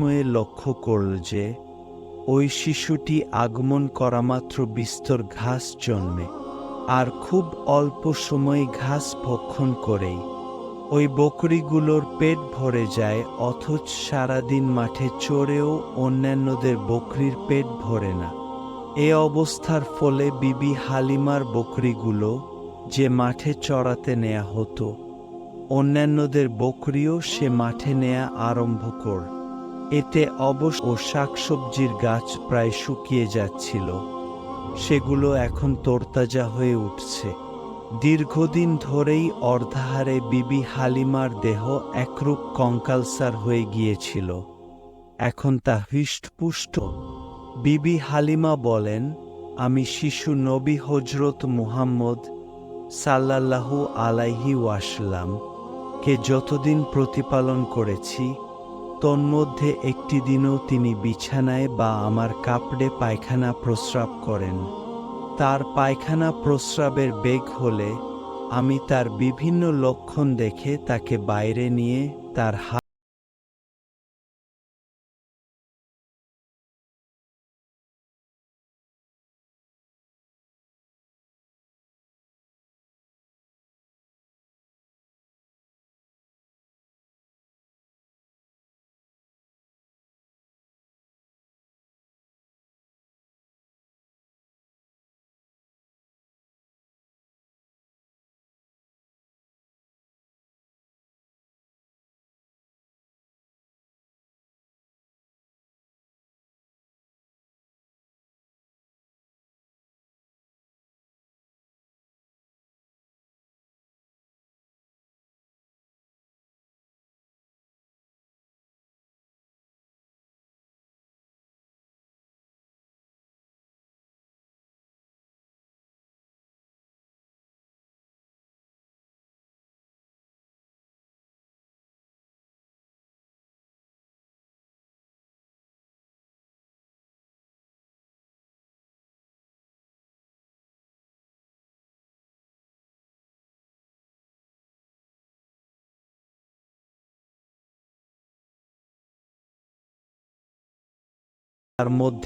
বিস্ময়ে লক্ষ্য করল যে, ওই শিশুটি আগমন করা মাত্র বিস্তর ঘাস জন্মে, আর খুব অল্প সময় ঘাস ভক্ষণ করেই। ওই বকরিগুলোর পেট ভরে যায়, অথচ সারাদিন মাঠে চড়েও অন্যান্যদের বকরির পেট ভরে না। এ অবস্থার ফলে বিবি হালিমার বকরিগুলো যে মাঠে চড়াতে নেয়া হতো, অন্যান্যদের বকরিও সে মাঠে নেয়া আরম্ভ কর। এতে অবশ্য শাকসবজির গাছ প্রায় শুকিয়ে যাচ্ছিল। সেগুলো এখন তরতাজা হয়ে উঠছে। দীর্ঘদিন ধরেই অর্ধাহারে বিবি হালিমার দেহ একরূপ কঙ্কালসার হয়ে গিয়েছিল। এখন তা হৃষ্টপুষ্ট। বিবি হালিমা বলেন, আমি শিশু নবী হজরত মুহাম্মদ সাল্লাল্লাহু আলাইহি ওয়াসলাম কে যতদিন প্রতিপালন করেছি তন্মধ্যে একটি দিনও তিনি বিছানায় বা আমার কাপড়ে পায়খানা প্রস্রাব করেন। তার পায়খানা প্রস্রাবের বেগ হলে আমি তার বিভিন্ন লক্ষণ দেখে তাকে বাইরে নিয়ে তার হাত মধ্যে